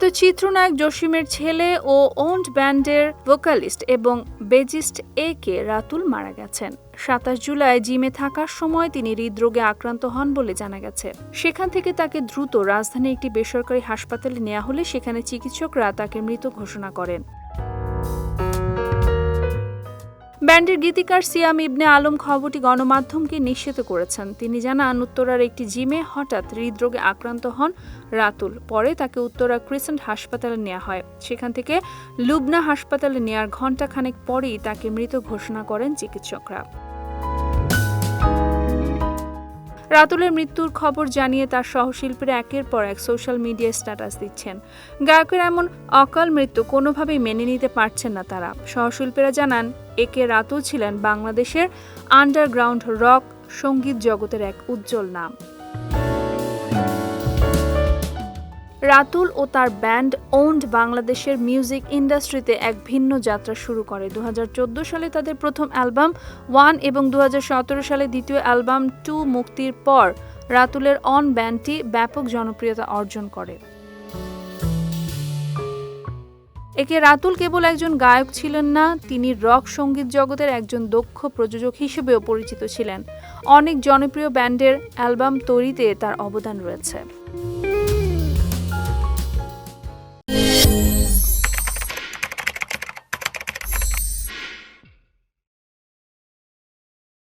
প্রয়াত চিত্রনায়ক জসিমের ছেলে ও ওন্ড ব্যান্ডের ভোকালিস্ট এবং বেজিস্ট এ কে রাতুল মারা গেছেন। সাতাশ জুলাই জিমে থাকার সময় তিনি হৃদরোগে আক্রান্ত হন বলে জানা গেছে। সেখান থেকে তাকে দ্রুত রাজধানীর একটি বেসরকারি হাসপাতালে নেওয়া হলে সেখানে চিকিৎসকরা তাকে মৃত ঘোষণা করেন। ব্যান্ডের গীতিকার সিয়াম ইবনে আলম খবরটি গণমাধ্যমকে নিশ্চিত করেছেন। তিনি জানান, উত্তরার একটি জিমে হঠাৎ হৃদরোগে আক্রান্ত হন রাতুল। পরে তাকে উত্তরা ক্রিসেন্ট হাসপাতালে নেওয়া হয়। সেখান থেকে লুবনা হাসপাতালে নেওয়ার ঘণ্টাখানেক পরেই তাকে মৃত ঘোষণা করেন চিকিৎসকরা। রাতুলের মৃত্যুর খবর জানিয়ে তার সহশিল্পীরা একের পর এক সোশ্যাল মিডিয়ায় স্ট্যাটাস দিচ্ছেন। গায়কের এমন অকাল মৃত্যু কোনোভাবেই মেনে নিতে পারছেন না তারা। সহশিল্পীরা জানান, একে রাতুল ছিলেন বাংলাদেশের আন্ডারগ্রাউন্ড রক সংগীত জগতের এক উজ্জ্বল নাম। রাতুল ও তার ব্যান্ড ওন্ড বাংলাদেশের মিউজিক ইন্ডাস্ট্রিতে এক ভিন্ন যাত্রা শুরু করে। দু হাজার চোদ্দ সালে তাদের প্রথম অ্যালবাম ওয়ান এবং দু হাজার সতেরো সালে দ্বিতীয় অ্যালবাম টু মুক্তির পর রাতুলের অন ব্যান্ডটি ব্যাপক জনপ্রিয়তা অর্জন করে। একে রাতুল কেবল একজন গায়ক ছিলেন না, তিনি রক সংগীত জগতের একজন দক্ষ প্রযোজক হিসেবেও পরিচিত ছিলেন। অনেক জনপ্রিয় ব্যান্ডের অ্যালবাম তৈরিতে তার অবদান রয়েছে।